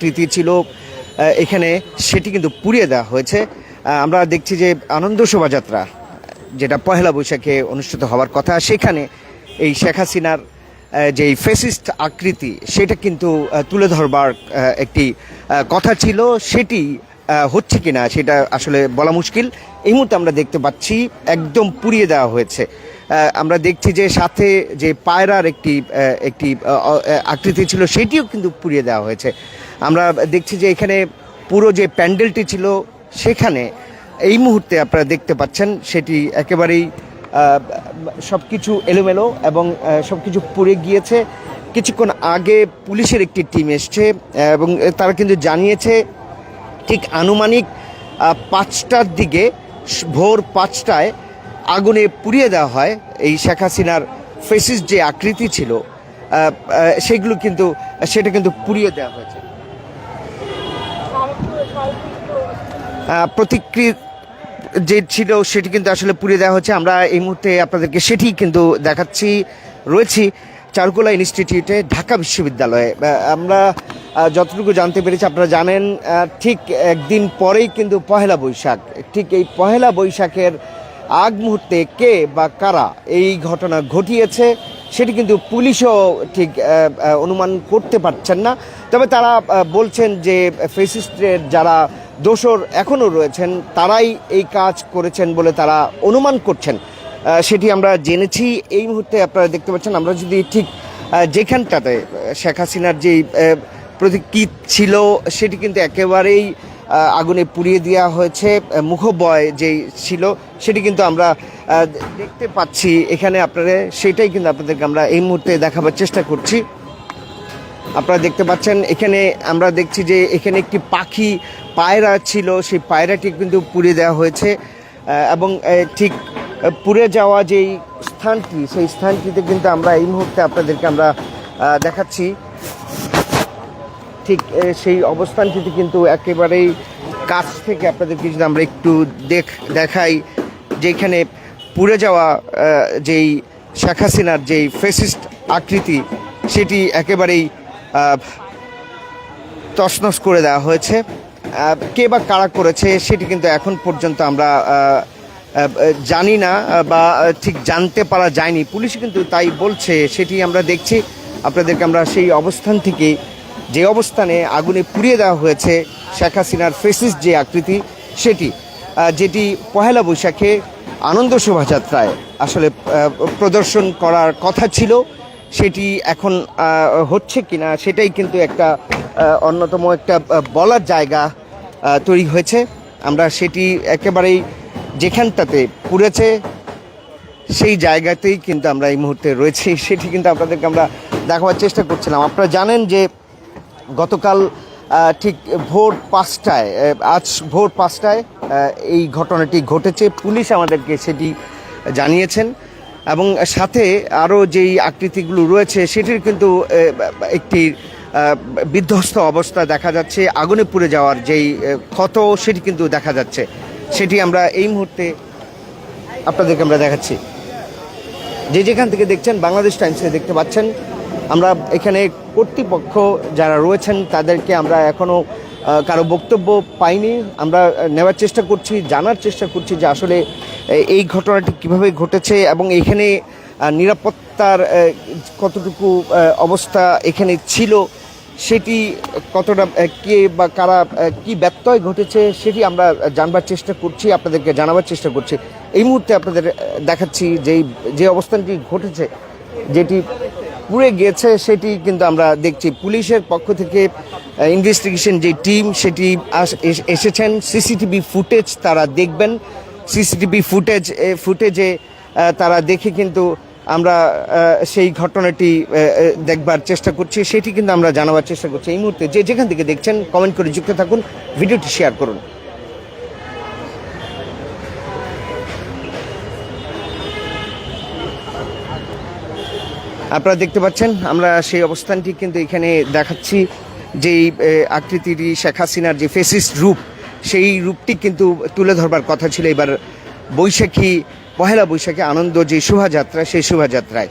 আকৃতি ছিল এখানে সেটি কিন্তু পুড়িয়ে দেওয়া হয়েছে। আমরা দেখছি যে আনন্দ শোভাযাত্রা, যেটা পহেলা বৈশাখে অনুষ্ঠিত হওয়ার কথা, সেখানে এই শেখ হাসিনার যে ফেসিস্ট আকৃতি, সেটা কিন্তু তুলে ধরবার একটি কথা ছিল। সেটি হচ্ছে কিনা সেটা আসলে বলা মুশকিল। এই মুহূর্তে আমরা দেখতে পাচ্ছি একদম পুড়িয়ে দেওয়া হয়েছে। আমরা দেখছি যে সাথে যে পায়রার একটি একটি আকৃতি ছিল সেটিও কিন্তু পুড়িয়ে দেওয়া হয়েছে। আমরা দেখছি যে এখানে পুরো যে প্যান্ডেলটি ছিল সেখানে এই মুহূর্তে আপনারা দেখতে পাচ্ছেন সেটি একেবারেই সব কিছু এলোমেলো এবং সব কিছু পুড়ে গিয়েছে। কিছুক্ষণ আগে পুলিশের একটি টিম এসছে এবং তারা কিন্তু জানিয়েছে ঠিক আনুমানিক পাঁচটার দিকে ভোর পাঁচটায় আগুনে পুড়িয়ে দেওয়া হয়। এই শেখ হাসিনার ফেসিস যে আকৃতি ছিল সেগুলো কিন্তু সেটা কিন্তু পুড়িয়ে দেওয়া হয়েছে। আহ, প্রতিক্রিয়া যে ছিল সেটি কিন্তু আসলে পুড়িয়ে দেওয়া হচ্ছে আমরা এই মুহূর্তে আপনাদেরকে সেটি কিন্তু দেখাচ্ছি রয়েছি চারুকলা ইনস্টিটিউটে ঢাকা বিশ্ববিদ্যালয়ে। আমরা যতটুকু জানতে পেরেছি, আপনারা জানেন ঠিক একদিন পরেই কিন্তু পহেলা বৈশাখ। ঠিক এই পহেলা বৈশাখের আগ মুহূর্তে কে বা কারা এই ঘটনা ঘটিয়েছে, সেটি কিন্তু পুলিশও ঠিক অনুমান করতে পারছেন না। তবে তারা বলছেন যে ফেসিস্টের যারা দোসর এখনও রয়েছেন, তারাই এই কাজ করেছেন বলে তারা অনুমান করছেন। সেটি আমরা জেনেছি। এই মুহূর্তে আপনারা দেখতে পাচ্ছেন, আমরা যদি ঠিক যেখানটাতে শেখ হাসিনার যে প্রতীকীত ছিল সেটি কিন্তু একেবারেই আগুনে পুড়িয়ে দেওয়া হয়েছে। মুখবয় যেই ছিল সেটি কিন্তু আমরা দেখতে পাচ্ছি এখানে আপনারা সেটাই কিন্তু আপনাদেরকে আমরা এই মুহূর্তে দেখাবার চেষ্টা করছি। আপনারা দেখতে পাচ্ছেন এখানে আমরা দেখছি যে এখানে একটি পাখি পায়রা ছিল। সেই পায়রাটি কিন্তু পুড়ে দেওয়া হয়েছে। এবং ঠিক পুড়ে যাওয়া যেই স্থানটি, সেই স্থানটিতে কিন্তু আমরা এই মুহূর্তে আপনাদেরকে আমরা দেখাচ্ছি। ঠিক সেই অবস্থানটিতে কিন্তু একেবারেই কাছ থেকে আপনাদেরকে যদি আমরা একটু দেখ, দেখাই যেখানে পুড়ে যাওয়া যেই শেখ হাসিনার যেই ফেসিস্ট আকৃতি, সেটি একেবারেই তছনছ করে দেওয়া হয়েছে। কে বা কারা করেছে সেটি কিন্তু এখন পর্যন্ত আমরা জানি না বা ঠিক জানতে পারা যায়নি। পুলিশ কিন্তু তাই বলছে, সেটি আমরা দেখছি। আপনাদেরকে আমরা সেই অবস্থান থেকে যে অবস্থানে আগুনে পুড়িয়ে দেওয়া হয়েছে শেখ হাসিনার ফেসিস যে আকৃতি সেটি যেটি পহেলা বৈশাখে আনন্দ শোভাযাত্রায় আসলে প্রদর্শন করার কথা ছিল, সেটি এখন হচ্ছে কিনা সেটাই কিন্তু একটা অন্যতম একটা বলার জায়গা তৈরি হয়েছে। আমরা সেটি একেবারেই যেখানটাতে পুড়েছে, সেই জায়গাতেই কিন্তু আমরা এই মুহূর্তে রয়েছি, সেটি কিন্তু আপনাদেরকে আমরা দেখাবার চেষ্টা করছিলাম। আপনারা জানেন যে গতকাল ঠিক ভোর পাঁচটায় আজ ভোর পাঁচটায় এই ঘটনাটি ঘটেছে। পুলিশ আমাদেরকে সেটি জানিয়েছেন এবং সাথে আরও যেই আকৃতিগুলো রয়েছে, সেটির কিন্তু একটি বিধ্বস্ত অবস্থা দেখা যাচ্ছে। আগুনে পুড়ে যাওয়ার যেই ক্ষত, সেটি কিন্তু দেখা যাচ্ছে। সেটি আমরা এই মুহূর্তে আপনাদেরকে আমরা দেখাচ্ছি। যে যেখান থেকে দেখছেন, বাংলাদেশ টাইমসে দেখতে পাচ্ছেন আমরা এখানে কর্তৃপক্ষ যারা রয়েছেন তাদেরকে আমরা এখনও কারও বক্তব্য পাইনি। আমরা নেওয়ার চেষ্টা করছি, জানার চেষ্টা করছি যে আসলে এই ঘটনাটি কীভাবে ঘটেছে এবং এখানে নিরাপত্তার কতটুকু অবস্থা এখানে ছিল, সেটি কতটা কে বা কারা কি ব্যত্যয় ঘটেছে সেটি আমরা জানবার চেষ্টা করছি, আপনাদেরকে জানাবার চেষ্টা করছি। এই মুহূর্তে আপনাদের দেখাচ্ছি যেই যে অবস্থানটি ঘটেছে, যেটি পুড়ে গিয়েছে সেটি কিন্তু আমরা দেখছি। পুলিশের পক্ষ থেকে ইনভেস্টিগেশন যে টিম সেটি এসেছেন। সিসিটিভি ফুটেজ তারা দেখবেন। সিসিটিভি ফুটেজ ফুটেজে তারা দেখে কিন্তু আমরা সেই ঘটনাটি দেখবার চেষ্টা করছি। সেটি কিন্তু আমরা জানাবার চেষ্টা করছি। এই মুহূর্তে যে যেখান থেকে দেখছেন কমেন্ট করে যুক্ত থাকুন, ভিডিওটি শেয়ার করুন। আপনারা দেখতে পাচ্ছেন, আমরা সেই অবস্থানটি কিন্তু এখানে দেখাচ্ছি। যেই আকৃতিটি শেখ হাসিনার যে ফেসিস্ট রূপ, সেই রূপটি কিন্তু তুলে ধরবার কথা ছিল এবার বৈশাখী, পহেলা বৈশাখী আনন্দ যে শোভাযাত্রা, সেই শোভাযাত্রায়।